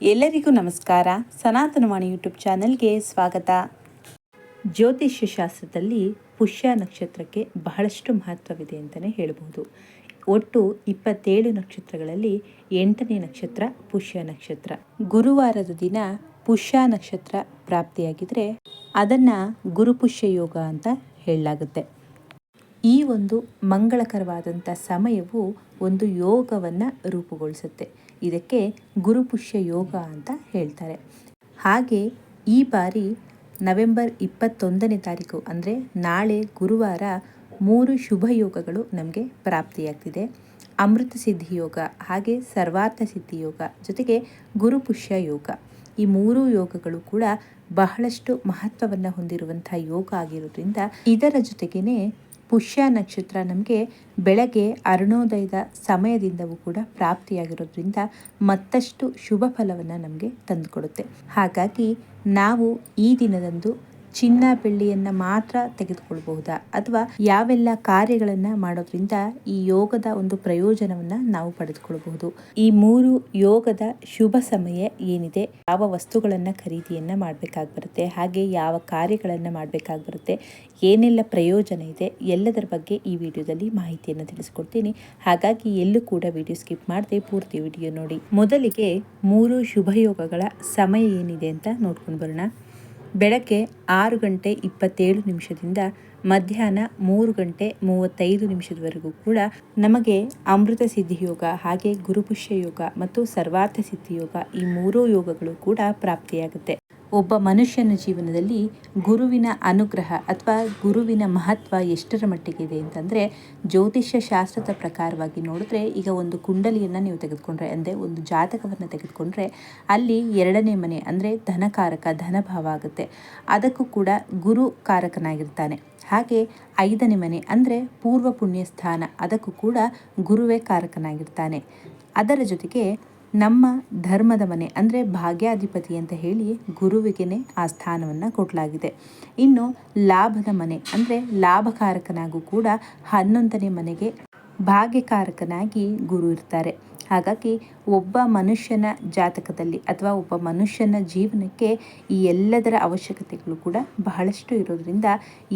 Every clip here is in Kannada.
ಎಲ್ಲರಿಗೂ ನಮಸ್ಕಾರ. ಸನಾತನವಾಣಿ ಯೂಟ್ಯೂಬ್ ಚಾನೆಲ್ಗೆ ಸ್ವಾಗತ. ಜ್ಯೋತಿಷ್ಯ ಶಾಸ್ತ್ರದಲ್ಲಿ ಪುಷ್ಯ ನಕ್ಷತ್ರಕ್ಕೆ ಬಹಳಷ್ಟು ಮಹತ್ವವಿದೆ ಅಂತಲೇ ಹೇಳಬಹುದು ಒಟ್ಟು ಇಪ್ಪತ್ತೇಳು ನಕ್ಷತ್ರಗಳಲ್ಲಿ ಎಂಟನೇ ನಕ್ಷತ್ರ ಪುಷ್ಯ ನಕ್ಷತ್ರ. ಗುರುವಾರದ ದಿನ ಪುಷ್ಯ ನಕ್ಷತ್ರ ಪ್ರಾಪ್ತಿಯಾಗಿದ್ರೆ ಅದನ್ನು ಗುರುಪುಷ್ಯ ಯೋಗ ಅಂತ ಹೇಳಲಾಗುತ್ತೆ. ಈ ಒಂದು ಮಂಗಳಕರವಾದಂಥ ಸಮಯವು ಒಂದು ಯೋಗವನ್ನು ರೂಪುಗೊಳಿಸುತ್ತೆ. ಇದಕ್ಕೆ ಗುರುಪುಷ್ಯ ಯೋಗ ಅಂತ ಹೇಳ್ತಾರೆ. ಹಾಗೆ ಈ ಬಾರಿ ನವೆಂಬರ್ ಇಪ್ಪತ್ತೊಂದನೇ ತಾರೀಕು, ಅಂದರೆ ನಾಳೆ ಗುರುವಾರ ಮೂರು ಶುಭ ಯೋಗಗಳು ನಮಗೆ ಪ್ರಾಪ್ತಿಯಾಗ್ತಿದೆ. ಅಮೃತ ಸಿದ್ಧಿ ಯೋಗ, ಹಾಗೆ ಸರ್ವಾರ್ಥ ಸಿದ್ಧಿ ಯೋಗ ಜೊತೆಗೆ ಗುರುಪುಷ್ಯ ಯೋಗ. ಈ ಮೂರು ಯೋಗಗಳು ಕೂಡ ಬಹಳಷ್ಟು ಮಹತ್ವವನ್ನು ಹೊಂದಿರುವಂಥ ಯೋಗ ಆಗಿರೋದ್ರಿಂದ ಇದರ ಜೊತೆಗೇನೆ ಪುಷ್ಯ ನಕ್ಷತ್ರ ನಮಗೆ ಬೆಳಗ್ಗೆ ಅರುಣೋದಯದ ಸಮಯದಿಂದವೂ ಕೂಡ ಪ್ರಾಪ್ತಿಯಾಗಿರೋದ್ರಿಂದ ಮತ್ತಷ್ಟು ಶುಭ ಫಲವನ್ನು ನಮಗೆ ತಂದುಕೊಡುತ್ತೆ. ಹಾಗಾಗಿ ನಾವು ಈ ದಿನದಂದು ಚಿನ್ನ ಬೆಳ್ಳಿಯನ್ನು ಮಾತ್ರ ತೆಗೆದುಕೊಳ್ಬಹುದಾ? ಅಥವಾ ಯಾವೆಲ್ಲ ಕಾರ್ಯಗಳನ್ನು ಮಾಡೋದ್ರಿಂದ ಈ ಯೋಗದ ಒಂದು ಪ್ರಯೋಜನವನ್ನು ನಾವು ಪಡೆದುಕೊಳ್ಳಬಹುದು ಈ ಮೂರು ಯೋಗದ ಶುಭ ಸಮಯ ಏನಿದೆ? ಯಾವ ವಸ್ತುಗಳನ್ನು ಖರೀದಿಯನ್ನು ಮಾಡಬೇಕಾಗಿ ಬರುತ್ತೆ ಹಾಗೆ ಯಾವ ಕಾರ್ಯಗಳನ್ನು ಮಾಡಬೇಕಾಗಿ ಬರುತ್ತೆ ಏನೆಲ್ಲ ಪ್ರಯೋಜನ ಇದೆ? ಎಲ್ಲದರ ಬಗ್ಗೆ ಈ ವಿಡಿಯೋದಲ್ಲಿ ಮಾಹಿತಿಯನ್ನು ತಿಳಿಸ್ಕೊಡ್ತೀನಿ. ಹಾಗಾಗಿ ಎಲ್ಲೂ ಕೂಡ ವಿಡಿಯೋ ಸ್ಕಿಪ್ ಮಾಡದೆ ಪೂರ್ತಿ ವಿಡಿಯೋ ನೋಡಿ. ಮೊದಲಿಗೆ ಮೂರು ಶುಭ ಯೋಗಗಳ ಸಮಯ ಏನಿದೆ ಅಂತ ನೋಡ್ಕೊಂಡು ಬರೋಣ. ಬೆಳಗ್ಗೆ ಆರು ಗಂಟೆ ಇಪ್ಪತ್ತೇಳು ನಿಮಿಷದಿಂದ ಮಧ್ಯಾಹ್ನ ಮೂರು ಗಂಟೆ ಮೂವತ್ತೈದು ನಿಮಿಷದವರೆಗೂ ಕೂಡ ನಮಗೆ ಅಮೃತ ಸಿದ್ಧಿ ಯೋಗ ಹಾಗೆ ಗುರುಪುಷ್ಯ ಯೋಗ ಮತ್ತು ಸರ್ವಾರ್ಥ ಸಿದ್ಧಿ ಯೋಗ ಈ ಮೂರೂ ಯೋಗಗಳು ಕೂಡ ಪ್ರಾಪ್ತಿಯಾಗುತ್ತೆ. ಒಬ್ಬ ಮನುಷ್ಯನ ಜೀವನದಲ್ಲಿ ಗುರುವಿನ ಅನುಗ್ರಹ ಅಥವಾ ಗುರುವಿನ ಮಹತ್ವ ಎಷ್ಟರ ಮಟ್ಟಿಗಿದೆ ಅಂತಂದರೆ ಜ್ಯೋತಿಷ್ಯ ಶಾಸ್ತ್ರದ ಪ್ರಕಾರವಾಗಿ ನೋಡಿದ್ರೆ ಈಗ ಒಂದು ಕುಂಡಲಿಯನ್ನು ನೀವು ತೆಗೆದುಕೊಂಡ್ರೆ, ಅಂದರೆ ಒಂದು ಜಾತಕವನ್ನು ತೆಗೆದುಕೊಂಡ್ರೆ ಅಲ್ಲಿ ಎರಡನೇ ಮನೆ ಅಂದರೆ ಧನಕಾರಕ, ಧನಭಾವ ಆಗುತ್ತೆ. ಅದಕ್ಕೂ ಕೂಡ ಗುರು ಕಾರಕನಾಗಿರ್ತಾನೆ. ಹಾಗೆ ಐದನೇ ಮನೆ ಅಂದರೆ ಪೂರ್ವ ಪುಣ್ಯ ಸ್ಥಾನ ಅದಕ್ಕೂ ಕೂಡ ಗುರುವೇ ಕಾರಕನಾಗಿರ್ತಾನೆ. ಅದರ ಜೊತೆಗೆ ನಮ್ಮ ಧರ್ಮದ ಮನೆ, ಅಂದರೆ ಭಾಗ್ಯಾಧಿಪತಿ ಅಂತ ಹೇಳಿ ಗುರುವಿಗೆನೆ ಆ ಸ್ಥಾನವನ್ನು ಕೊಡಲಾಗಿದೆ. ಇನ್ನು ಲಾಭದ ಮನೆ, ಅಂದರೆ ಲಾಭಕಾರಕನಾಗೂ ಕೂಡ ಹನ್ನೊಂದನೇ ಮನೆಗೆ ಭಾಗ್ಯಕಾರಕನಾಗಿ ಗುರು ಇರ್ತಾರೆ. ಹಾಗಾಗಿ ಒಬ್ಬ ಮನುಷ್ಯನ ಜಾತಕದಲ್ಲಿ ಅಥವಾ ಒಬ್ಬ ಮನುಷ್ಯನ ಜೀವನಕ್ಕೆ ಈ ಎಲ್ಲದರ ಅವಶ್ಯಕತೆಗಳು ಕೂಡ ಬಹಳಷ್ಟು ಇರೋದ್ರಿಂದ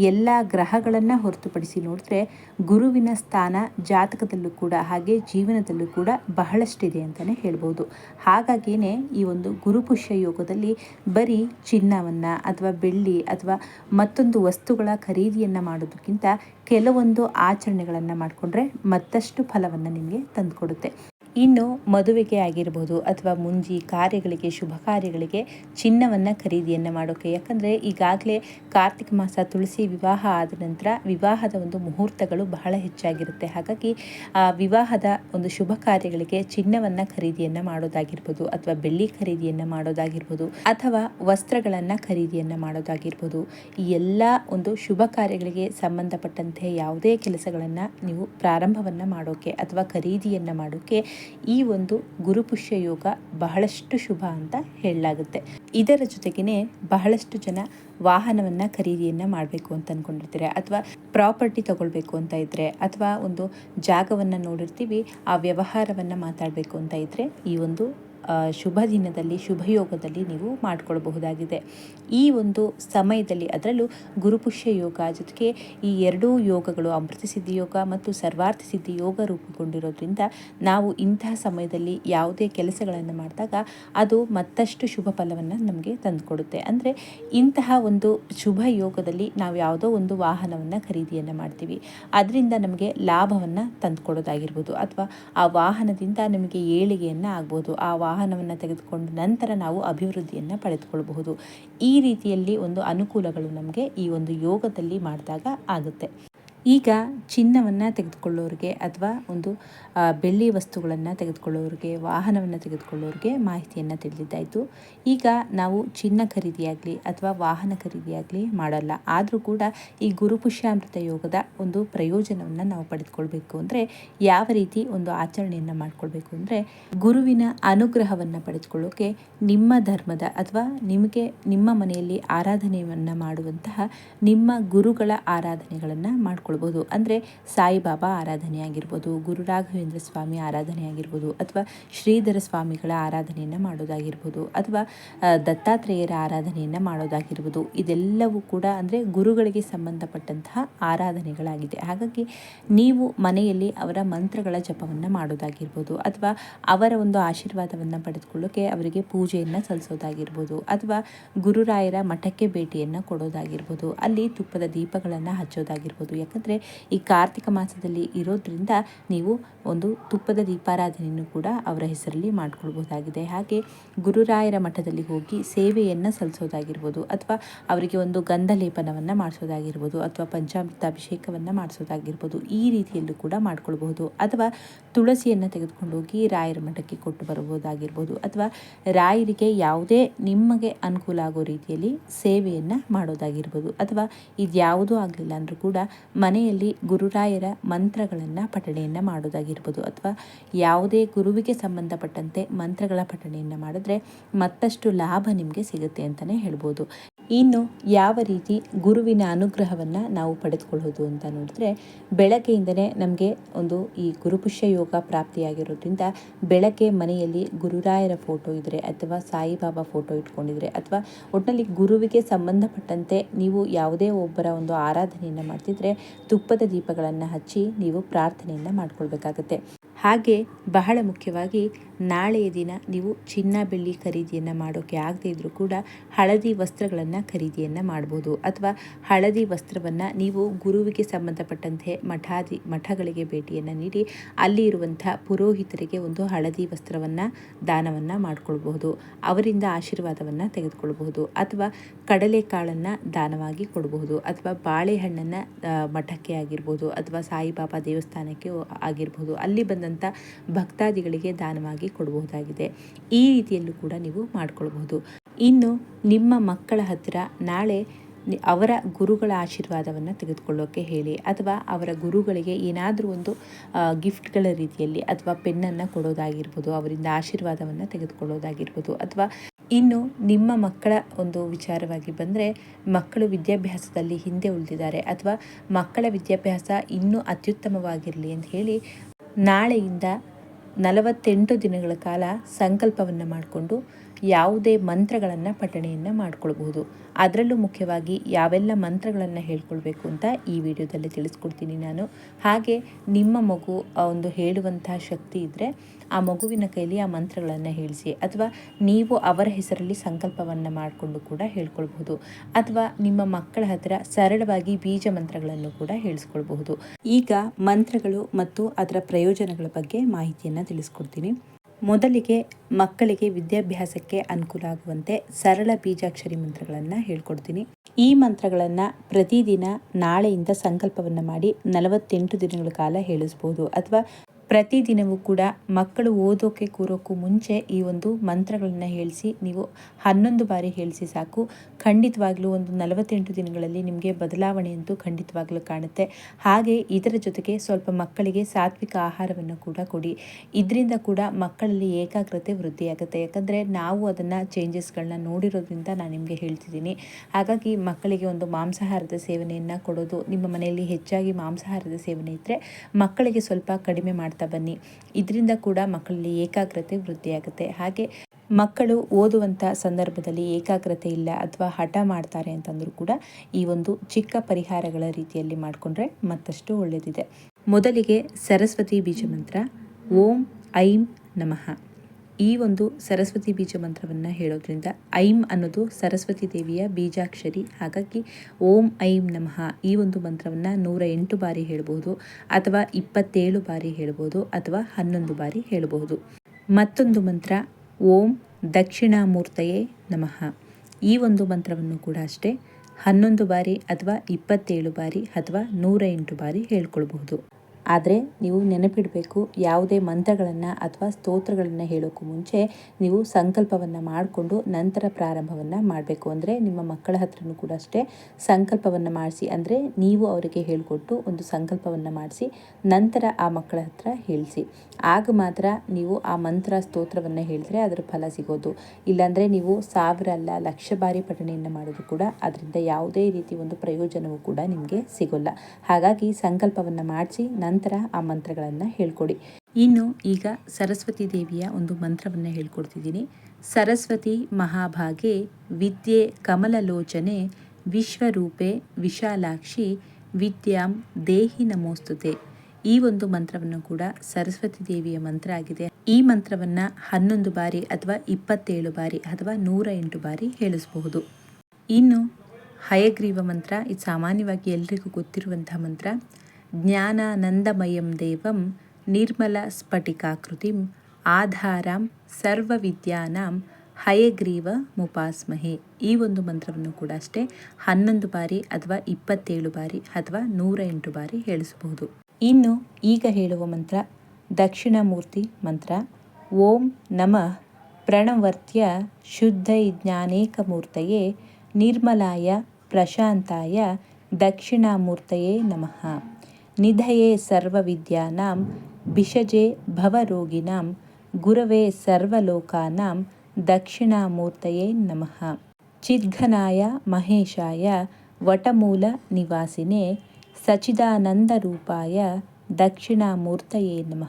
ಎಲ್ಲ ಗ್ರಹಗಳನ್ನು ಹೊರತುಪಡಿಸಿ ನೋಡಿದ್ರೆ ಗುರುವಿನ ಸ್ಥಾನ ಜಾತಕದಲ್ಲೂ ಕೂಡ ಹಾಗೆ ಜೀವನದಲ್ಲೂ ಕೂಡ ಬಹಳಷ್ಟಿದೆ ಅಂತಲೇ ಹೇಳ್ಬೋದು. ಹಾಗಾಗಿಯೇ ಈ ಒಂದು ಗುರುಪುಷ್ಯ ಯೋಗದಲ್ಲಿ ಬರೀ ಚಿನ್ನವನ್ನು ಅಥವಾ ಬೆಳ್ಳಿ ಅಥವಾ ಮತ್ತೊಂದು ವಸ್ತುಗಳ ಖರೀದಿಯನ್ನು ಮಾಡೋದಕ್ಕಿಂತ ಕೆಲವೊಂದು ಆಚರಣೆಗಳನ್ನು ಮಾಡಿಕೊಂಡ್ರೆ ಮತ್ತಷ್ಟು ಫಲವನ್ನು ನಿಮಗೆ ತಂದುಕೊಡುತ್ತೆ. ಇನ್ನು ಮದುವೆಗೆ ಆಗಿರ್ಬೋದು ಅಥವಾ ಮುಂಜಿ ಕಾರ್ಯಗಳಿಗೆ, ಶುಭ ಕಾರ್ಯಗಳಿಗೆ ಚಿನ್ನವನ್ನು ಖರೀದಿಯನ್ನು ಮಾಡೋಕೆ. ಯಾಕಂದರೆ ಈಗಾಗಲೇ ಕಾರ್ತಿಕ ಮಾಸ, ತುಳಸಿ ವಿವಾಹ ಆದ ನಂತರ ವಿವಾಹದ ಒಂದು ಮುಹೂರ್ತಗಳು ಬಹಳ ಹೆಚ್ಚಾಗಿರುತ್ತೆ. ಹಾಗಾಗಿ ವಿವಾಹದ ಒಂದು ಶುಭ ಕಾರ್ಯಗಳಿಗೆ ಚಿನ್ನವನ್ನು ಖರೀದಿಯನ್ನು ಮಾಡೋದಾಗಿರ್ಬೋದು ಅಥವಾ ಬೆಳ್ಳಿ ಖರೀದಿಯನ್ನು ಮಾಡೋದಾಗಿರ್ಬೋದು ಅಥವಾ ವಸ್ತ್ರಗಳನ್ನು ಖರೀದಿಯನ್ನು ಮಾಡೋದಾಗಿರ್ಬೋದು. ಈ ಎಲ್ಲ ಒಂದು ಶುಭ ಕಾರ್ಯಗಳಿಗೆ ಸಂಬಂಧಪಟ್ಟಂತೆ ಯಾವುದೇ ಕೆಲಸಗಳನ್ನು ನೀವು ಪ್ರಾರಂಭವನ್ನು ಮಾಡೋಕೆ ಅಥವಾ ಖರೀದಿಯನ್ನು ಮಾಡೋಕೆ ಈ ಒಂದು ಗುರುಪುಷ್ಯ ಯೋಗ ಬಹಳಷ್ಟು ಶುಭ ಅಂತ ಹೇಳಲಾಗುತ್ತೆ. ಇದರ ಜೊತೆಗೇ ಬಹಳಷ್ಟು ಜನ ವಾಹನವನ್ನು ಖರೀದಿಯನ್ನು ಮಾಡಬೇಕು ಅಂತ ಅಂದ್ಕೊಂಡಿರ್ತಾರೆ ಅಥವಾ ಪ್ರಾಪರ್ಟಿ ತಗೊಳ್ಬೇಕು ಅಂತ ಇದ್ದರೆ ಅಥವಾ ಒಂದು ಜಾಗವನ್ನು ನೋಡಿರ್ತೀವಿ, ಆ ವ್ಯವಹಾರವನ್ನು ಮಾತಾಡಬೇಕು ಅಂತ ಇದ್ದರೆ ಈ ಒಂದು ಶುಭ ದಿನದಲ್ಲಿ ಶುಭಯೋಗದಲ್ಲಿ ನೀವು ಮಾಡಿಕೊಳ್ಬಹುದಾಗಿದೆ. ಈ ಒಂದು ಸಮಯದಲ್ಲಿ ಅದರಲ್ಲೂ ಗುರುಪುಷ್ಯ ಯೋಗ ಜೊತೆಗೆ ಈ ಎರಡೂ ಯೋಗಗಳು ಅಮೃತ ಸಿದ್ಧಿ ಯೋಗ ಮತ್ತು ಸರ್ವಾರ್ಥ ಸಿದ್ಧಿ ಯೋಗ ರೂಪುಗೊಂಡಿರೋದ್ರಿಂದ ನಾವು ಇಂತಹ ಸಮಯದಲ್ಲಿ ಯಾವುದೇ ಕೆಲಸಗಳನ್ನು ಮಾಡಿದಾಗ ಅದು ಮತ್ತಷ್ಟು ಶುಭ ಫಲವನ್ನು ನಮಗೆ ತಂದುಕೊಡುತ್ತೆ. ಅಂದರೆ ಇಂತಹ ಒಂದು ಶುಭ ಯೋಗದಲ್ಲಿ ನಾವು ಯಾವುದೋ ಒಂದು ವಾಹನವನ್ನು ಖರೀದಿಯನ್ನು ಮಾಡ್ತೀವಿ. ಅದರಿಂದ ನಮಗೆ ಲಾಭವನ್ನು ತಂದುಕೊಡೋದಾಗಿರ್ಬೋದು. ಅಥವಾ ಆ ವಾಹನದಿಂದ ನಮಗೆ ಏಳಿಗೆಯನ್ನು ಆಗ್ಬೋದು. ಆ ವಾಹನವನ್ನು ತೆಗೆದುಕೊಂಡು ನಂತರ ನಾವು ಅಭಿವೃದ್ಧಿಯನ್ನು ಪಡೆದುಕೊಳ್ಳಬಹುದು. ಈ ರೀತಿಯಲ್ಲಿ ಒಂದು ಅನುಕೂಲಗಳು ನಮಗೆ ಈ ಒಂದು ಯೋಗದಲ್ಲಿ ಮಾಡಿದಾಗ ಆಗುತ್ತೆ. ಈಗ ಚಿನ್ನವನ್ನು ತೆಗೆದುಕೊಳ್ಳೋರಿಗೆ ಅಥವಾ ಒಂದು ಬೆಳ್ಳಿ ವಸ್ತುಗಳನ್ನು ತೆಗೆದುಕೊಳ್ಳೋರಿಗೆ, ವಾಹನವನ್ನು ತೆಗೆದುಕೊಳ್ಳೋರಿಗೆ ಮಾಹಿತಿಯನ್ನು ತಿಳಿದಿದ್ದಾಯಿತು. ಈಗ ನಾವು ಚಿನ್ನ ಖರೀದಿಯಾಗಲಿ ಅಥವಾ ವಾಹನ ಖರೀದಿಯಾಗಲಿ ಮಾಡಲ್ಲ. ಆದರೂ ಕೂಡ ಈ ಗುರುಪುಷ್ಯಾಮೃತ ಯೋಗದ ಒಂದು ಪ್ರಯೋಜನವನ್ನು ನಾವು ಪಡೆದುಕೊಳ್ಬೇಕು ಅಂದರೆ ಯಾವ ರೀತಿ ಒಂದು ಆಚರಣೆಯನ್ನು ಮಾಡಿಕೊಳ್ಬೇಕು ಅಂದರೆ ಗುರುವಿನ ಅನುಗ್ರಹವನ್ನು ಪಡೆದುಕೊಳ್ಳೋಕೆ ನಿಮ್ಮ ಧರ್ಮದ ಅಥವಾ ನಿಮಗೆ ನಿಮ್ಮ ಮನೆಯಲ್ಲಿ ಆರಾಧನೆಯನ್ನು ಮಾಡುವಂತಹ ನಿಮ್ಮ ಗುರುಗಳ ಆರಾಧನೆಗಳನ್ನು ಮಾಡ್ಕೊಳ್ಬೇಕು. ಮಾಡ್ಕೊಳ್ಬೋದು. ಅಂದರೆ ಸಾಯಿಬಾಬಾ ಆರಾಧನೆ ಆಗಿರ್ಬೋದು ಗುರು ರಾಘವೇಂದ್ರ ಸ್ವಾಮಿ ಆರಾಧನೆ ಆಗಿರ್ಬೋದು ಅಥವಾ ಶ್ರೀಧರ ಸ್ವಾಮಿಗಳ ಆರಾಧನೆಯನ್ನು ಮಾಡೋದಾಗಿರ್ಬೋದು, ಅಥವಾ ದತ್ತಾತ್ರೇಯರ ಆರಾಧನೆಯನ್ನು ಮಾಡೋದಾಗಿರ್ಬೋದು. ಇದೆಲ್ಲವೂ ಕೂಡ ಅಂದರೆ ಗುರುಗಳಿಗೆ ಸಂಬಂಧಪಟ್ಟಂತಹ ಆರಾಧನೆಗಳಾಗಿದೆ. ಹಾಗಾಗಿ ನೀವು ಮನೆಯಲ್ಲಿ ಅವರ ಮಂತ್ರಗಳ ಜಪವನ್ನು ಮಾಡೋದಾಗಿರ್ಬೋದು, ಅಥವಾ ಅವರ ಒಂದು ಆಶೀರ್ವಾದವನ್ನು ಪಡೆದುಕೊಳ್ಳೋಕೆ ಅವರಿಗೆ ಪೂಜೆಯನ್ನು ಸಲ್ಲಿಸೋದಾಗಿರ್ಬೋದು, ಅಥವಾ ಗುರುರಾಯರ ಮಠಕ್ಕೆ ಭೇಟಿಯನ್ನು ಕೊಡೋದಾಗಿರ್ಬೋದು. ಅಲ್ಲಿ ತುಪ್ಪದ ದೀಪಗಳನ್ನು ಹಚ್ಚೋದಾಗಿರ್ಬೋದು. ಯಾಕಂದರೆ ಈ ಕಾರ್ತಿಕ ಮಾಸದಲ್ಲಿ ಇರೋದ್ರಿಂದ ನೀವು ಒಂದು ತುಪ್ಪದ ದೀಪಾರಾಧನೆಯನ್ನು ಕೂಡ ಅವರ ಹೆಸರಲ್ಲಿ ಮಾಡಿಕೊಳ್ಬೋದಾಗಿದೆ. ಹಾಗೆ ಗುರುರಾಯರ ಮಠದಲ್ಲಿ ಹೋಗಿ ಸೇವೆಯನ್ನು ಸಲ್ಲಿಸೋದಾಗಿರ್ಬೋದು ಅಥವಾ ಅವರಿಗೆ ಒಂದು ಗಂಧ ಲೇಪನವನ್ನು ಮಾಡಿಸೋದಾಗಿರ್ಬೋದು ಅಥವಾ ಪಂಚಾಮೃತಾಭಿಷೇಕವನ್ನು ಮಾಡಿಸೋದಾಗಿರ್ಬೋದು ಈ ರೀತಿಯಲ್ಲೂ ಕೂಡ ಮಾಡ್ಕೊಳ್ಬಹುದು. ಅಥವಾ ತುಳಸಿಯನ್ನು ತೆಗೆದುಕೊಂಡು ಹೋಗಿ ರಾಯರ ಮಠಕ್ಕೆ ಕೊಟ್ಟು ಬರಬಹುದಾಗಿರ್ಬೋದು ಅಥವಾ ರಾಯರಿಗೆ ಯಾವುದೇ ನಿಮಗೆ ಅನುಕೂಲ ಆಗೋ ರೀತಿಯಲ್ಲಿ ಸೇವೆಯನ್ನು ಮಾಡೋದಾಗಿರ್ಬೋದು ಅಥವಾ ಇದ್ಯಾವುದೂ ಆಗಲಿಲ್ಲ ಅಂದರೂ ಕೂಡ ಮನೆಯಲ್ಲಿ ಗುರುರಾಯರ ಮಂತ್ರಗಳನ್ನು ಪಠಣೆಯನ್ನು ಮಾಡೋದಾಗಿರ್ಬೋದು ಅಥವಾ ಯಾವುದೇ ಗುರುವಿಗೆ ಸಂಬಂಧಪಟ್ಟಂತೆ ಮಂತ್ರಗಳ ಪಠಣೆಯನ್ನು ಮಾಡಿದ್ರೆ ಮತ್ತಷ್ಟು ಲಾಭ ನಿಮಗೆ ಸಿಗುತ್ತೆ ಅಂತಲೇ ಹೇಳ್ಬೋದು. ಇನ್ನು ಯಾವ ರೀತಿ ಗುರುವಿನ ಅನುಗ್ರಹವನ್ನು ನಾವು ಪಡೆದುಕೊಳ್ಳೋದು ಅಂತ ನೋಡಿದ್ರೆ ಬೆಳಗ್ಗೆಯಿಂದನೇ ನಮಗೆ ಒಂದು ಈ ಗುರುಪುಷ್ಯ ಯೋಗ ಪ್ರಾಪ್ತಿಯಾಗಿರೋದ್ರಿಂದ ಬೆಳಗ್ಗೆ ಮನೆಯಲ್ಲಿ ಗುರುರಾಯರ ಫೋಟೋ ಇದ್ದರೆ ಅಥವಾ ಸಾಯಿಬಾಬಾ ಫೋಟೋ ಇಟ್ಕೊಂಡಿದ್ರೆ ಅಥವಾ ಒಟ್ಟಿನಲ್ಲಿ ಗುರುವಿಗೆ ಸಂಬಂಧಪಟ್ಟಂತೆ ನೀವು ಯಾವುದೇ ಒಬ್ಬರ ಒಂದು ಆರಾಧನೆಯನ್ನು ಮಾಡ್ತಿದ್ರೆ ತುಪ್ಪದ ದೀಪಗಳನ್ನು ಹಚ್ಚಿ ನೀವು ಪ್ರಾರ್ಥನೆಯನ್ನು ಮಾಡ್ಕೊಳ್ಬೇಕಾಗತ್ತೆ. ಹಾಗೆ ಬಹಳ ಮುಖ್ಯವಾಗಿ ನಾಳೆಯ ದಿನ ನೀವು ಚಿನ್ನ ಬೆಳ್ಳಿ ಖರೀದಿಯನ್ನು ಮಾಡೋಕ್ಕೆ ಆಗದೇ ಇದ್ದರೂ ಕೂಡ ಹಳದಿ ವಸ್ತ್ರಗಳನ್ನು ಖರೀದಿಯನ್ನು ಮಾಡ್ಬೋದು. ಅಥವಾ ಹಳದಿ ವಸ್ತ್ರವನ್ನು ನೀವು ಗುರುವಿಗೆ ಸಂಬಂಧಪಟ್ಟಂತೆ ಮಠಾದಿ, ಮಠಗಳಿಗೆ ಭೇಟಿಯನ್ನು ನೀಡಿ ಅಲ್ಲಿ ಇರುವಂಥ ಪುರೋಹಿತರಿಗೆ ಒಂದು ಹಳದಿ ವಸ್ತ್ರವನ್ನು, ದಾನವನ್ನು ಮಾಡಿಕೊಳ್ಬಹುದು. ಅವರಿಂದ ಆಶೀರ್ವಾದವನ್ನು ತೆಗೆದುಕೊಳ್ಬಹುದು. ಅಥವಾ ಕಡಲೆಕಾಳನ್ನು ದಾನವಾಗಿ ಕೊಡಬಹುದು. ಅಥವಾ ಬಾಳೆಹಣ್ಣನ್ನು ಮಠಕ್ಕೆ ಆಗಿರ್ಬೋದು. ಅಥವಾ ಸಾಯಿಬಾಬಾ ದೇವಸ್ಥಾನಕ್ಕೆ ಆಗಿರ್ಬೋದು. ಅಲ್ಲಿ ಬಂದಂಥ ಭಕ್ತಾದಿಗಳಿಗೆ ದಾನವಾಗಿ ಕೊಡಬಹುದಾಗಿದೆ. ಈ ರೀತಿಯಲ್ಲೂ ಕೂಡ ನೀವು ಮಾಡಿಕೊಳ್ಬಹುದು. ಇನ್ನು ನಿಮ್ಮ ಮಕ್ಕಳ ಹತ್ತಿರ ನಾಳೆ ಅವರ ಗುರುಗಳ ಆಶೀರ್ವಾದವನ್ನು ತೆಗೆದುಕೊಳ್ಳೋಕ್ಕೆ ಹೇಳಿ, ಅಥವಾ ಅವರ ಗುರುಗಳಿಗೆ ಏನಾದರೂ ಒಂದು ಗಿಫ್ಟ್ಗಳ ರೀತಿಯಲ್ಲಿ ಅಥವಾ ಪೆನ್ನನ್ನು ಕೊಡೋದಾಗಿರ್ಬೋದು, ಅವರಿಂದ ಆಶೀರ್ವಾದವನ್ನು ತೆಗೆದುಕೊಳ್ಳೋದಾಗಿರ್ಬೋದು, ಅಥವಾ ಇನ್ನು ನಿಮ್ಮ ಮಕ್ಕಳ ಒಂದು ವಿಚಾರವಾಗಿ ಬಂದರೆ, ಮಕ್ಕಳು ವಿದ್ಯಾಭ್ಯಾಸದಲ್ಲಿ ಹಿಂದೆ ಉಳಿದಿದ್ದಾರೆ, ಅಥವಾ ಮಕ್ಕಳ ವಿದ್ಯಾಭ್ಯಾಸ ಇನ್ನೂ ಅತ್ಯುತ್ತಮವಾಗಿರಲಿ ಅಂತ ಹೇಳಿ ನಾಳೆಯಿಂದ ನಲವತ್ತೆಂಟು ದಿನಗಳ ಕಾಲ ಸಂಕಲ್ಪವನ್ನು ಮಾಡಿಕೊಂಡು ಯಾವುದೇ ಮಂತ್ರಗಳನ್ನು ಪಠಣೆಯನ್ನು ಮಾಡ್ಕೊಳ್ಬಹುದು. ಅದರಲ್ಲೂ ಮುಖ್ಯವಾಗಿ ಯಾವೆಲ್ಲ ಮಂತ್ರಗಳನ್ನು ಹೇಳ್ಕೊಳ್ಬೇಕು ಅಂತ ಈ ವಿಡಿಯೋದಲ್ಲಿ ತಿಳಿಸ್ಕೊಡ್ತೀನಿ ನಾನು. ಹಾಗೆ ನಿಮ್ಮ ಮಗು ಒಂದು ಹೇಳುವಂತಹ ಶಕ್ತಿ ಇದ್ದರೆ ಆ ಮಗುವಿನ ಕೈಲಿ ಆ ಮಂತ್ರಗಳನ್ನು ಹೇಳಿಸಿ ಅಥವಾ ನೀವು ಅವರ ಹೆಸರಲ್ಲಿ ಸಂಕಲ್ಪವನ್ನು ಮಾಡಿಕೊಂಡು ಕೂಡ ಹೇಳ್ಕೊಳ್ಬಹುದು. ಅಥವಾ ನಿಮ್ಮ ಮಕ್ಕಳ ಹತ್ತಿರ ಸರಳವಾಗಿ ಬೀಜ ಮಂತ್ರಗಳನ್ನು ಕೂಡ ಹೇಳಿಸ್ಕೊಳ್ಬಹುದು. ಈಗ ಮಂತ್ರಗಳು ಮತ್ತು ಅದರ ಪ್ರಯೋಜನಗಳ ಬಗ್ಗೆ ಮಾಹಿತಿಯನ್ನು ತಿಳಿಸ್ಕೊಡ್ತೀನಿ. ಮೊದಲಿಗೆ ಮಕ್ಕಳಿಗೆ ವಿದ್ಯಾಭ್ಯಾಸಕ್ಕೆ ಅನುಕೂಲ ಆಗುವಂತೆ ಸರಳ ಬೀಜಾಕ್ಷರಿ ಮಂತ್ರಗಳನ್ನು ಹೇಳ್ಕೊಡ್ತೀನಿ. ಈ ಮಂತ್ರಗಳನ್ನು ಪ್ರತಿದಿನ ನಾಳೆಯಿಂದ ಸಂಕಲ್ಪವನ್ನು ಮಾಡಿ ನಲವತ್ತೆಂಟು ದಿನಗಳ ಕಾಲ ಹೇಳಿಸ್ಬೋದು. ಅಥವಾ ಪ್ರತಿದಿನವೂ ಕೂಡ ಮಕ್ಕಳು ಓದೋಕೆ ಕೂರೋಕ್ಕೂ ಮುಂಚೆ ಈ ಒಂದು ಮಂತ್ರಗಳನ್ನು ಹೇಳಿಸಿ, ನೀವು ಹನ್ನೊಂದು ಬಾರಿ ಹೇಳಿಸಿ ಸಾಕು. ಖಂಡಿತವಾಗ್ಲೂ ಒಂದು ನಲವತ್ತೆಂಟು ದಿನಗಳಲ್ಲಿ ನಿಮಗೆ ಬದಲಾವಣೆ ಅಂತೂ ಖಂಡಿತವಾಗ್ಲೂ ಕಾಣುತ್ತೆ. ಹಾಗೆ ಇದರ ಜೊತೆಗೆ ಸ್ವಲ್ಪ ಮಕ್ಕಳಿಗೆ ಸಾತ್ವಿಕ ಆಹಾರವನ್ನು ಕೂಡ ಕೊಡಿ. ಇದರಿಂದ ಕೂಡ ಮಕ್ಕಳಲ್ಲಿ ಏಕಾಗ್ರತೆ ವೃದ್ಧಿಯಾಗುತ್ತೆ. ಯಾಕಂದರೆ ನಾವು ಅದನ್ನು ಚೇಂಜಸ್ಗಳನ್ನ ನೋಡಿರೋದ್ರಿಂದ ನಾನು ನಿಮಗೆ ಹೇಳ್ತಿದ್ದೀನಿ. ಹಾಗಾಗಿ ಮಕ್ಕಳಿಗೆ ಒಂದು ಮಾಂಸಾಹಾರದ ಸೇವನೆಯನ್ನು ಕೊಡೋದು, ನಿಮ್ಮ ಮನೆಯಲ್ಲಿ ಹೆಚ್ಚಾಗಿ ಮಾಂಸಾಹಾರದ ಸೇವನೆ ಇದ್ದರೆ ಮಕ್ಕಳಿಗೆ ಸ್ವಲ್ಪ ಕಡಿಮೆ ಮಾಡ್ತಾ ಬನ್ನಿ. ಇದರಿಂದ ಕೂಡ ಮಕ್ಕಳಲ್ಲಿ ಏಕಾಗ್ರತೆ ವೃದ್ಧಿಯಾಗುತ್ತೆ. ಹಾಗೆ ಮಕ್ಕಳು ಓದುವಂಥ ಸಂದರ್ಭದಲ್ಲಿ ಏಕಾಗ್ರತೆ ಇಲ್ಲ ಅಥವಾ ಹಠ ಮಾಡ್ತಾರೆ ಅಂತಂದ್ರೂ ಕೂಡ ಈ ಒಂದು ಚಿಕ್ಕ ಪರಿಹಾರಗಳ ರೀತಿಯಲ್ಲಿ ಮಾಡಿಕೊಂಡ್ರೆ ಮತ್ತಷ್ಟು ಒಳ್ಳೆಯದಿದೆ ಮೊದಲಿಗೆ ಸರಸ್ವತಿ ಬೀಜ ಮಂತ್ರ. ಓಂ ಐಂ ನಮಃ. ಈ ಒಂದು ಸರಸ್ವತಿ ಬೀಜ ಮಂತ್ರವನ್ನು ಹೇಳೋದ್ರಿಂದ ಐಂ ಅನ್ನೋದು ಸರಸ್ವತಿ ದೇವಿಯ ಬೀಜಾಕ್ಷರಿ. ಹಾಗಾಗಿ ಓಂ ಐಂ ನಮಃ ಈ ಒಂದು ಮಂತ್ರವನ್ನು ನೂರ ಎಂಟು ಬಾರಿ ಹೇಳ್ಬೋದು ಅಥವಾ ಇಪ್ಪತ್ತೇಳು ಬಾರಿ ಹೇಳ್ಬೋದು ಅಥವಾ ಹನ್ನೊಂದು ಬಾರಿ ಹೇಳಬಹುದು ಮತ್ತೊಂದು ಮಂತ್ರ ಓಂ ದಕ್ಷಿಣಾಮೂರ್ತಯೇ ನಮಃ. ಈ ಒಂದು ಮಂತ್ರವನ್ನು ಕೂಡ ಅಷ್ಟೇ ಹನ್ನೊಂದು ಬಾರಿ ಅಥವಾ ಇಪ್ಪತ್ತೇಳು ಬಾರಿ ಅಥವಾ ನೂರ ಎಂಟು ಬಾರಿ ಹೇಳ್ಕೊಳ್ಬಹುದು. ಆದರೆ ನೀವು ನೆನಪಿಡಬೇಕು, ಯಾವುದೇ ಮಂತ್ರಗಳನ್ನು ಅಥವಾ ಸ್ತೋತ್ರಗಳನ್ನು ಹೇಳೋಕ್ಕೂ ಮುಂಚೆ ನೀವು ಸಂಕಲ್ಪವನ್ನು ಮಾಡಿಕೊಂಡು ನಂತರ ಪ್ರಾರಂಭವನ್ನು ಮಾಡಬೇಕು. ಅಂದರೆ ನಿಮ್ಮ ಮಕ್ಕಳ ಹತ್ರನೂ ಕೂಡ ಅಷ್ಟೇ ಸಂಕಲ್ಪವನ್ನು ಮಾಡಿಸಿ, ಅಂದರೆ ನೀವು ಅವರಿಗೆ ಹೇಳಿಕೊಟ್ಟು ಒಂದು ಸಂಕಲ್ಪವನ್ನು ಮಾಡಿಸಿ, ನಂತರ ಆ ಮಕ್ಕಳ ಹತ್ರ ಹೇಳಿಸಿ. ಆಗ ಮಾತ್ರ ನೀವು ಆ ಮಂತ್ರ, ಸ್ತೋತ್ರವನ್ನು ಹೇಳಿದ್ರೆ ಅದರ ಫಲ ಸಿಗೋದು. ಇಲ್ಲಾಂದರೆ ನೀವು ಸಾವಿರ ಅಲ್ಲ, ಲಕ್ಷ ಬಾರಿ ಪಠಣೆಯನ್ನು ಮಾಡಿದ್ರು ಕೂಡ ಅದರಿಂದ ಯಾವುದೇ ರೀತಿ ಒಂದು ಪ್ರಯೋಜನವೂ ಕೂಡ ನಿಮಗೆ ಸಿಗೋಲ್ಲ. ಹಾಗಾಗಿ ಸಂಕಲ್ಪವನ್ನು ಮಾಡಿಸಿ, ನಂತರ ಆ ಮಂತ್ರಗಳನ್ನು ಹೇಳ್ಕೊಡಿ. ಇನ್ನು ಈಗ ಸರಸ್ವತಿ ದೇವಿಯ ಒಂದು ಮಂತ್ರವನ್ನು ಹೇಳ್ಕೊಡ್ತಿದ್ದೀನಿ. ಸರಸ್ವತಿ ಮಹಾಭಾಗೆ ವಿದ್ಯೆ ಕಮಲಲೋಚನೆ ವಿಶ್ವರೂಪೆ ವಿಶಾಲಾಕ್ಷಿ ವಿದ್ಯಾಂ ದೇಹಿ ನಮೋಸ್ತುತೆ. ಈ ಒಂದು ಮಂತ್ರವನ್ನು ಕೂಡ ಸರಸ್ವತಿ ದೇವಿಯ ಮಂತ್ರ ಆಗಿದೆ. ಈ ಮಂತ್ರವನ್ನ ಹನ್ನೊಂದು ಬಾರಿ ಅಥವಾ ಇಪ್ಪತ್ತೇಳು ಬಾರಿ ಅಥವಾ ನೂರ ಎಂಟು ಬಾರಿ ಹೇಳಿಸಬಹುದು. ಇನ್ನು ಹಯಗ್ರೀವ ಮಂತ್ರ, ಇದು ಸಾಮಾನ್ಯವಾಗಿ ಎಲ್ರಿಗೂ ಗೊತ್ತಿರುವಂತಹ ಮಂತ್ರ. ಜ್ಞಾನಾನಂದಮಯಂ ದೇವಂ ನಿರ್ಮಲ ಸ್ಫಟಿಕಾಕೃತಿಂ ಆಧಾರಂ ಸರ್ವವಿದ್ಯಾನಾಂ ಹಯಗ್ರೀವ ಮುಪಾಸ್ಮಹೆ. ಈ ಒಂದು ಮಂತ್ರವನ್ನು ಕೂಡ ಅಷ್ಟೇ ಹನ್ನೊಂದು ಬಾರಿ ಅಥವಾ ಇಪ್ಪತ್ತೇಳು ಬಾರಿ ಅಥವಾ ನೂರ ಎಂಟು ಬಾರಿ ಹೇಳಿಸಬಹುದು. ಇನ್ನು ಈಗ ಹೇಳುವ ಮಂತ್ರ ದಕ್ಷಿಣಾಮೂರ್ತಿ ಮಂತ್ರ. ಓಂ ನಮಃ. ಪ್ರಣವರ್ತ್ಯ ಶುದ್ಧ ಜ್ಞಾನೇಕಮೂರ್ತಯೇ ನಿರ್ಮಲಾಯ ಪ್ರಶಾಂತಾಯ ದಕ್ಷಿಣಾಮೂರ್ತಯೇ ನಮಃ. నిధయే సర్వవిద్యానాం భిషజే భవరోగిణాం గురవే సర్వలోకానాం దక్షిణామూర్తయే నమ చిద్ఘనాయ మహేశాయ వటమూల నివాసినే సచిదానందరూపాయ దక్షిణామూర్తయే నమ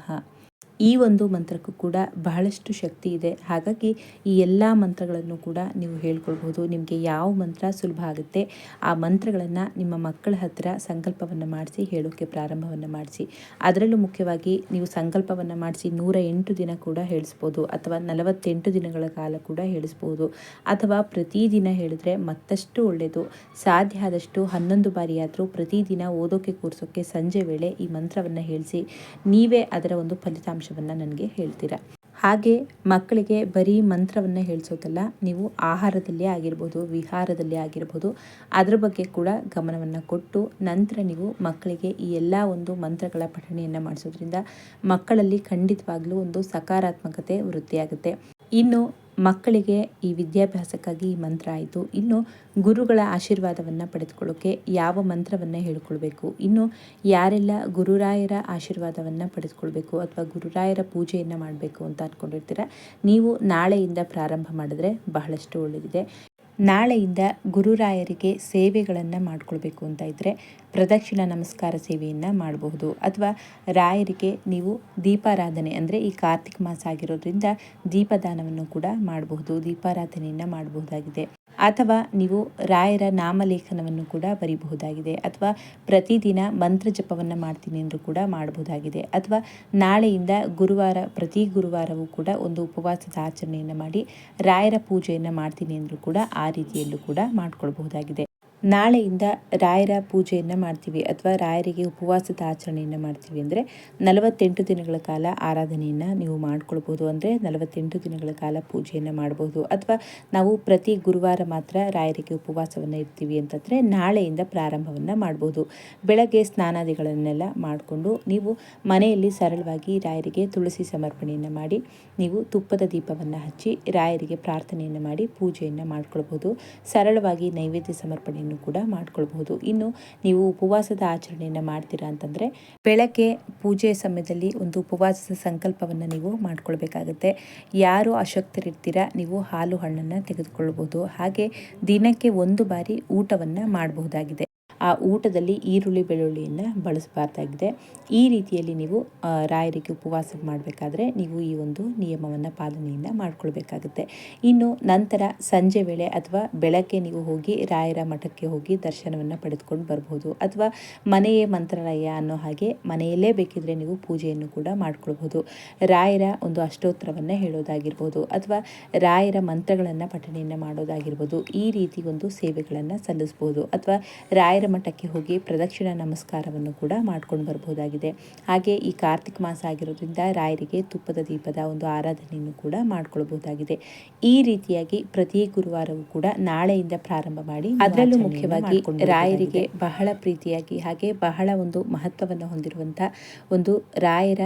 ಈ ಒಂದು ಮಂತ್ರಕ್ಕೂ ಕೂಡ ಬಹಳಷ್ಟು ಶಕ್ತಿ ಇದೆ. ಹಾಗಾಗಿ ಈ ಎಲ್ಲ ಮಂತ್ರಗಳನ್ನು ಕೂಡ ನೀವು ಹೇಳ್ಕೊಳ್ಬೋದು ನಿಮಗೆ ಯಾವ ಮಂತ್ರ ಸುಲಭ ಆಗುತ್ತೆ, ಆ ಮಂತ್ರಗಳನ್ನು ನಿಮ್ಮ ಮಕ್ಕಳ ಹತ್ತಿರ ಸಂಕಲ್ಪವನ್ನು ಮಾಡಿಸಿ ಹೇಳೋಕ್ಕೆ ಪ್ರಾರಂಭವನ್ನು ಮಾಡಿಸಿ. ಅದರಲ್ಲೂ ಮುಖ್ಯವಾಗಿ ನೀವು ಸಂಕಲ್ಪವನ್ನು ಮಾಡಿಸಿ ನೂರ ಎಂಟು ದಿನ ಕೂಡ ಹೇಳಿಸ್ಬೋದು, ಅಥವಾ ನಲವತ್ತೆಂಟು ದಿನಗಳ ಕಾಲ ಕೂಡ ಹೇಳಿಸ್ಬೋದು, ಅಥವಾ ಪ್ರತಿದಿನ ಹೇಳಿದ್ರೆ ಮತ್ತಷ್ಟು ಒಳ್ಳೆಯದು ಸಾಧ್ಯ ಆದಷ್ಟು ಹನ್ನೊಂದು ಬಾರಿಯಾದರೂ ಪ್ರತಿದಿನ ಓದೋಕ್ಕೆ ಕೂರಿಸೋಕ್ಕೆ ಸಂಜೆ ವೇಳೆ ಈ ಮಂತ್ರವನ್ನು ಹೇಳಿಸಿ, ನೀವೇ ಅದರ ಒಂದು ಫಲಿತಾಂಶ ಅಂಶವನ್ನು ನನಗೆ ಹೇಳ್ತೀರಾ? ಹಾಗೆ ಮಕ್ಕಳಿಗೆ ಬರೀ ಮಂತ್ರವನ್ನು ಹೇಳಿಸೋದಲ್ಲ, ನೀವು ಆಹಾರದಲ್ಲೇ ಆಗಿರ್ಬೋದು, ವಿಹಾರದಲ್ಲೇ ಆಗಿರ್ಬೋದು, ಅದರ ಬಗ್ಗೆ ಕೂಡ ಗಮನವನ್ನು ಕೊಟ್ಟು ನಂತರ ನೀವು ಮಕ್ಕಳಿಗೆ ಈ ಎಲ್ಲ ಒಂದು ಮಂತ್ರಗಳ ಪಠಣೆಯನ್ನು ಮಾಡಿಸೋದ್ರಿಂದ ಮಕ್ಕಳಲ್ಲಿ ಖಂಡಿತವಾಗ್ಲೂ ಒಂದು ಸಕಾರಾತ್ಮಕತೆ ವೃದ್ಧಿಯಾಗುತ್ತೆ. ಇನ್ನು ಮಕ್ಕಳಿಗೆ ಈ ವಿದ್ಯಾಭ್ಯಾಸಕ್ಕಾಗಿ ಈ ಮಂತ್ರ ಆಯಿತು. ಇನ್ನು ಗುರುಗಳ ಆಶೀರ್ವಾದವನ್ನು ಪಡೆದುಕೊಳ್ಳೋಕೆ ಯಾವ ಮಂತ್ರವನ್ನು ಹೇಳ್ಕೊಳ್ಬೇಕು? ಇನ್ನು ಯಾರೆಲ್ಲ ಗುರುರಾಯರ ಆಶೀರ್ವಾದವನ್ನು ಪಡೆದುಕೊಳ್ಬೇಕು ಅಥವಾ ಗುರುರಾಯರ ಪೂಜೆಯನ್ನು ಮಾಡಬೇಕು ಅಂತ ಅಂದ್ಕೊಂಡಿರ್ತೀರ ನೀವು ನಾಳೆಯಿಂದ ಪ್ರಾರಂಭ ಮಾಡಿದ್ರೆ ಬಹಳಷ್ಟು ಒಳ್ಳೆಯದಿದೆ ನಾಳೆಯಿಂದ ಗುರುರಾಯರಿಗೆ ಸೇವೆಗಳನ್ನು ಮಾಡಿಕೊಳ್ಬೇಕು ಅಂತ ಇದ್ದರೆ ಪ್ರದಕ್ಷಿಣ ನಮಸ್ಕಾರ ಸೇವೆಯನ್ನು ಮಾಡಬಹುದು. ಅಥವಾ ರಾಯರಿಗೆ ನೀವು ದೀಪಾರಾಧನೆ ಅಂದರೆ ಈ ಕಾರ್ತಿಕ ಮಾಸ ಆಗಿರೋದ್ರಿಂದ ದೀಪದಾನವನ್ನು ಕೂಡ ಮಾಡಬಹುದು. ದೀಪಾರಾಧನೆಯನ್ನು ಮಾಡಬಹುದಾಗಿದೆ. ಅಥವಾ ನೀವು ರಾಯರ ನಾಮಲೇಖನವನ್ನು ಕೂಡ ಬರೀಬಹುದಾಗಿದೆ ಅಥವಾ ಪ್ರತಿದಿನ ಮಂತ್ರ ಜಪವನ್ನು ಮಾಡ್ತೀನಿ ಅಂದರೂ ಕೂಡ ಮಾಡಬಹುದಾಗಿದೆ ಅಥವಾ ನಾಳೆಯಿಂದ ಗುರುವಾರ, ಪ್ರತಿ ಗುರುವಾರವೂ ಕೂಡ ಒಂದು ಉಪವಾಸದ ಆಚರಣೆಯನ್ನು ಮಾಡಿ ರಾಯರ ಪೂಜೆಯನ್ನು ಮಾಡ್ತೀನಿ ಅಂದರೂ ಕೂಡ ಆ ರೀತಿಯಲ್ಲೂ ಕೂಡ ಮಾಡ್ಕೊಳ್ಬಹುದಾಗಿದೆ. ನಾಳೆಯಿಂದ ರಾಯರ ಪೂಜೆಯನ್ನು ಮಾಡ್ತೀವಿ ಅಥವಾ ರಾಯರಿಗೆ ಉಪವಾಸದ ಆಚರಣೆಯನ್ನು ಮಾಡ್ತೀವಿ ಅಂದರೆ ನಲವತ್ತೆಂಟು ದಿನಗಳ ಕಾಲ ಆರಾಧನೆಯನ್ನು ನೀವು ಮಾಡ್ಕೊಳ್ಬೋದು ಅಂದರೆ ನಲವತ್ತೆಂಟು ದಿನಗಳ ಕಾಲ ಪೂಜೆಯನ್ನು ಮಾಡ್ಬೋದು ಅಥವಾ ನಾವು ಪ್ರತಿ ಗುರುವಾರ ಮಾತ್ರ ರಾಯರಿಗೆ ಉಪವಾಸವನ್ನು ಇರ್ತೀವಿ ಅಂತಂದರೆ ನಾಳೆಯಿಂದ ಪ್ರಾರಂಭವನ್ನು ಮಾಡ್ಬೋದು. ಬೆಳಗ್ಗೆ ಸ್ನಾನಾದಿಗಳನ್ನೆಲ್ಲ ಮಾಡಿಕೊಂಡು ನೀವು ಮನೆಯಲ್ಲಿ ಸರಳವಾಗಿ ರಾಯರಿಗೆ ತುಳಸಿ ಸಮರ್ಪಣೆಯನ್ನು ಮಾಡಿ, ನೀವು ತುಪ್ಪದ ದೀಪವನ್ನು ಹಚ್ಚಿ ರಾಯರಿಗೆ ಪ್ರಾರ್ಥನೆಯನ್ನು ಮಾಡಿ ಪೂಜೆಯನ್ನು ಮಾಡ್ಕೊಳ್ಬೋದು. ಸರಳವಾಗಿ ನೈವೇದ್ಯ ಸಮರ್ಪಣೆಯನ್ನು ಕೂಡ ಮಾಡ್ಕೊಳ್ಬಹುದು. ಇನ್ನು ನೀವು ಉಪವಾಸದ ಆಚರಣೆಯನ್ನು ಮಾಡ್ತೀರಾ ಅಂತಂದರೆ ಬೆಳಗ್ಗೆ ಪೂಜೆ ಸಮಯದಲ್ಲಿ ಒಂದು ಉಪವಾಸದ ಸಂಕಲ್ಪವನ್ನು ನೀವು ಮಾಡ್ಕೊಳ್ಬೇಕಾಗುತ್ತೆ. ಯಾರು ಅಶಕ್ತರಿರ್ತೀರಾ ನೀವು ಹಾಲು ಹಣ್ಣನ್ನು ತೆಗೆದುಕೊಳ್ಬೋದು ಹಾಗೆ ದಿನಕ್ಕೆ ಒಂದು ಬಾರಿ ಊಟವನ್ನು ಮಾಡಬಹುದಾಗಿದೆ. ಆ ಊಟದಲ್ಲಿ ಈರುಳ್ಳಿ ಬೆಳ್ಳುಳ್ಳಿಯನ್ನು ಬಳಸಬಾರ್ದಾಗಿದೆ. ಈ ರೀತಿಯಲ್ಲಿ ನೀವು ರಾಯರಿಗೆ ಉಪವಾಸ ಮಾಡಬೇಕಾದ್ರೆ ನೀವು ಈ ಒಂದು ನಿಯಮವನ್ನು ಪಾಲನೆಯನ್ನು ಮಾಡ್ಕೊಳ್ಬೇಕಾಗುತ್ತೆ. ಇನ್ನು ನಂತರ ಸಂಜೆ ವೇಳೆ ಅಥವಾ ಬೆಳಗ್ಗೆ ನೀವು ಹೋಗಿ ರಾಯರ ಮಠಕ್ಕೆ ಹೋಗಿ ದರ್ಶನವನ್ನು ಪಡೆದುಕೊಂಡು ಬರಬಹುದು ಅಥವಾ ಮನೆಯೇ ಮಂತ್ರಾಲಯ ಅನ್ನೋ ಹಾಗೆ ಮನೆಯಲ್ಲೇ ಬೇಕಿದ್ರೆ ನೀವು ಪೂಜೆಯನ್ನು ಕೂಡ ಮಾಡ್ಕೊಳ್ಬೋದು. ರಾಯರ ಒಂದು ಅಷ್ಟೋತ್ತರವನ್ನು ಹೇಳೋದಾಗಿರ್ಬೋದು ಅಥವಾ ರಾಯರ ಮಂತ್ರಗಳನ್ನು ಪಠಣೆಯನ್ನು ಮಾಡೋದಾಗಿರ್ಬೋದು. ಈ ರೀತಿ ಒಂದು ಸೇವೆಗಳನ್ನು ಸಲ್ಲಿಸ್ಬೋದು. ಅಥವಾ ರಾಯರ ಮಠಕ್ಕೆ ಹೋಗಿ ಪ್ರದಕ್ಷಿಣಾ ನಮಸ್ಕಾರವನ್ನು ಕೂಡ ಮಾಡ್ಕೊಂಡು ಬರ್ಬೋದಾಗಿದೆ. ಹಾಗೆ ಈ ಕಾರ್ತಿಕ ಮಾಸ ಆಗಿರೋದ್ರಿಂದ ರಾಯರಿಗೆ ತುಪ್ಪದ ದೀಪದ ಒಂದು ಆರಾಧನೆಯನ್ನು ಕೂಡ ಮಾಡ್ಕೊಳ್ಬಹುದಾಗಿದೆ ಈ ರೀತಿಯಾಗಿ ಪ್ರತಿ ಗುರುವಾರವೂ ಕೂಡ ನಾಳೆಯಿಂದ ಪ್ರಾರಂಭ ಮಾಡಿ ಅದರಲ್ಲೂ ಮುಖ್ಯವಾಗಿ ರಾಯರಿಗೆ ಬಹಳ ಪ್ರೀತಿಯಾಗಿ ಹಾಗೆ ಬಹಳ ಒಂದು ಮಹತ್ವವನ್ನು ಹೊಂದಿರುವಂಥ ಒಂದು ರಾಯರ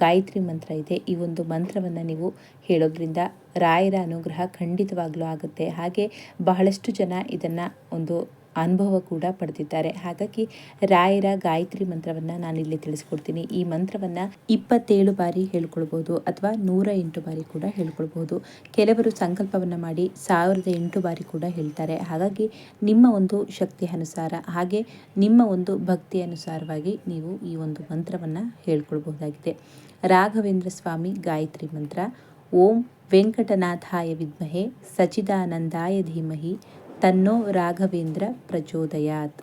ಗಾಯತ್ರಿ ಮಂತ್ರ ಇದೆ. ಈ ಒಂದು ಮಂತ್ರವನ್ನು ನೀವು ಹೇಳೋದ್ರಿಂದ ರಾಯರ ಅನುಗ್ರಹ ಖಂಡಿತವಾಗ್ಲೂ ಆಗುತ್ತೆ. ಹಾಗೆ ಬಹಳಷ್ಟು ಜನ ಇದನ್ನು ಒಂದು ಅನುಭವ ಕೂಡ ಪಡೆದಿದ್ದಾರೆ. ಹಾಗಾಗಿ ರಾಯರ ಗಾಯತ್ರಿ ಮಂತ್ರವನ್ನು ನಾನಿಲ್ಲಿ ತಿಳಿಸ್ಕೊಡ್ತೀನಿ. ಈ ಮಂತ್ರವನ್ನು ಇಪ್ಪತ್ತೇಳು ಬಾರಿ ಹೇಳ್ಕೊಳ್ಬೋದು ಅಥವಾ ನೂರ ಎಂಟು ಬಾರಿ ಕೂಡ ಹೇಳ್ಕೊಳ್ಬೋದು. ಕೆಲವರು ಸಂಕಲ್ಪವನ್ನು ಮಾಡಿ ಸಾವಿರದ ಎಂಟು ಬಾರಿ ಕೂಡ ಹೇಳ್ತಾರೆ. ಹಾಗಾಗಿ ನಿಮ್ಮ ಒಂದು ಶಕ್ತಿ ಅನುಸಾರ, ಹಾಗೆ ನಿಮ್ಮ ಒಂದು ಭಕ್ತಿ ಅನುಸಾರವಾಗಿ ನೀವು ಈ ಒಂದು ಮಂತ್ರವನ್ನು ಹೇಳ್ಕೊಳ್ಬಹುದಾಗಿದೆ ರಾಘವೇಂದ್ರ ಸ್ವಾಮಿ ಗಾಯತ್ರಿ ಮಂತ್ರ, ಓಂ ವೆಂಕಟನಾಥಾಯ ವಿದ್ಮಹೆ ಸಚಿದಾನಂದಾಯ ಧೀಮಹಿ ತನ್ನೋ ರಾಘವೇಂದ್ರ ಪ್ರಚೋದಯಾತ್.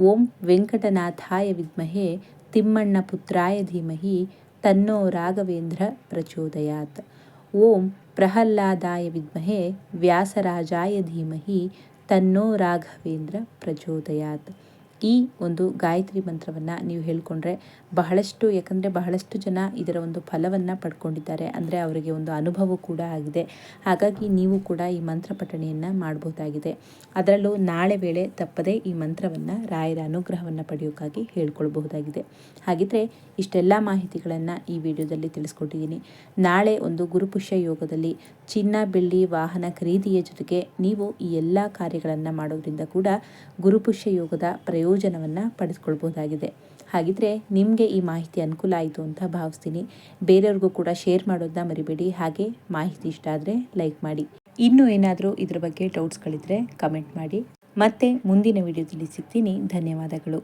ಓಂ ವೆಂಕಟನಾಥಾಯ ವಿದ್ಮಹೆ, ತಿಮ್ಮಣ್ಣ ಪುತ್ರಾಯ ಧೀಮಹಿ, ತನ್ನೋ ರಾಘವೇಂದ್ರ ಪ್ರಚೋದಯಾತ್. ಓಂ ಪ್ರಹ್ಲಾದಾಯ ವಿದ್ಮಹೆ, ವ್ಯಾಸರಾಜಾಯ ಧೀಮಹಿ, ತನ್ನೋ ರಾಘವೇಂದ್ರ ಪ್ರಚೋದಯಾತ್. ಈ ಒಂದು ಗಾಯತ್ರಿ ಮಂತ್ರವನ್ನು ನೀವು ಹೇಳಿಕೊಂಡ್ರೆ ಬಹಳಷ್ಟು, ಯಾಕಂದರೆ ಬಹಳಷ್ಟು ಜನ ಇದರ ಒಂದು ಫಲವನ್ನು ಪಡ್ಕೊಂಡಿದ್ದಾರೆ. ಅಂದರೆ ಅವರಿಗೆ ಒಂದು ಅನುಭವ ಕೂಡ ಆಗಿದೆ. ಹಾಗಾಗಿ ನೀವು ಕೂಡ ಈ ಮಂತ್ರ ಪಠಣೆಯನ್ನು ಮಾಡಬಹುದಾಗಿದೆ ಅದರಲ್ಲೂ ನಾಳೆ ವೇಳೆ ತಪ್ಪದೆ ಈ ಮಂತ್ರವನ್ನು ರಾಯರ ಅನುಗ್ರಹವನ್ನು ಪಡೆಯೋಕ್ಕಾಗಿ ಹೇಳ್ಕೊಳ್ಬಹುದಾಗಿದೆ. ಹಾಗಿದ್ರೆ ಇಷ್ಟೆಲ್ಲ ಮಾಹಿತಿಗಳನ್ನು ಈ ವಿಡಿಯೋದಲ್ಲಿ ತಿಳಿಸ್ಕೊಟ್ಟಿದ್ದೀನಿ. ನಾಳೆ ಒಂದು ಗುರುಪುಷ್ಯ ಯೋಗದಲ್ಲಿ ಚಿನ್ನ, ಬೆಳ್ಳಿ, ವಾಹನ ಖರೀದಿಯ ಜೊತೆಗೆ ನೀವು ಈ ಎಲ್ಲ ಕಾರ್ಯಗಳನ್ನು ಮಾಡೋದ್ರಿಂದ ಕೂಡ ಗುರುಪುಷ್ಯ ಯೋಗದ ಪ್ರಯೋಜನವನ್ನು ಪಡೆದುಕೊಳ್ಬೋದಾಗಿದೆ. ಹಾಗಿದ್ರೆ ನಿಮಗೆ ಈ ಮಾಹಿತಿ ಅನುಕೂಲ ಆಯಿತು ಅಂತ ಭಾವಿಸ್ತೀನಿ. ಬೇರೆಯವ್ರಿಗೂ ಕೂಡ ಶೇರ್ ಮಾಡೋದನ್ನ ಮರಿಬೇಡಿ. ಹಾಗೆ ಮಾಹಿತಿ ಇಷ್ಟ ಆದರೆ ಲೈಕ್ ಮಾಡಿ. ಇನ್ನೂ ಏನಾದರೂ ಇದ್ರ ಬಗ್ಗೆ ಡೌಟ್ಸ್ಗಳಿದ್ರೆ ಕಮೆಂಟ್ ಮಾಡಿ. ಮತ್ತೆ ಮುಂದಿನ ವಿಡಿಯೋದಲ್ಲಿ ಸಿಗ್ತೀನಿ. ಧನ್ಯವಾದಗಳು.